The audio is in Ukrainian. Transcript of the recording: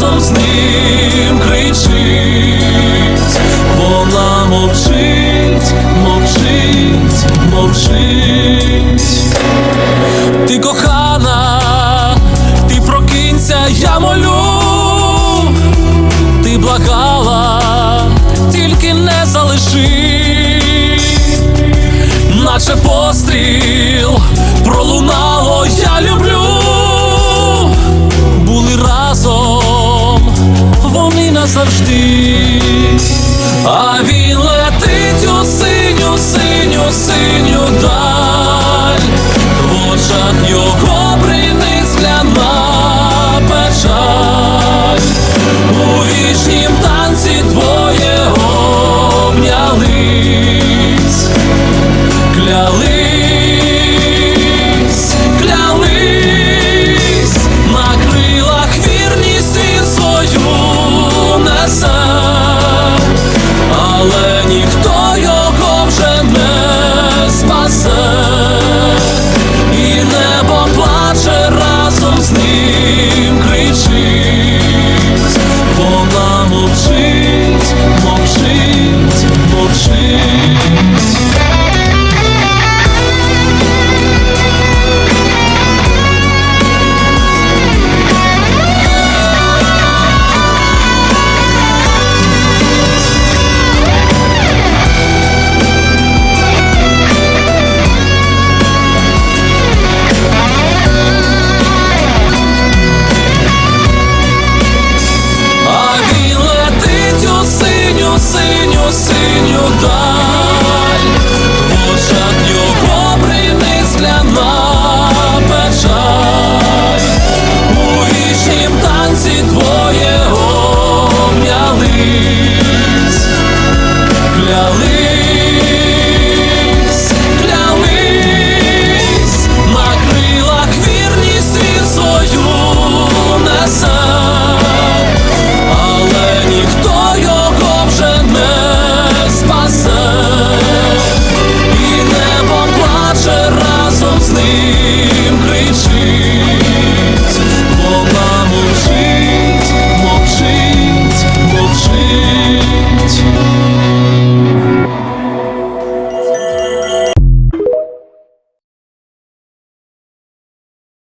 разом з ним Завжди, а він летить у синю, синю, синю даль, в очах його принизляна печаль, у вічнім танці твоє обняли. sun.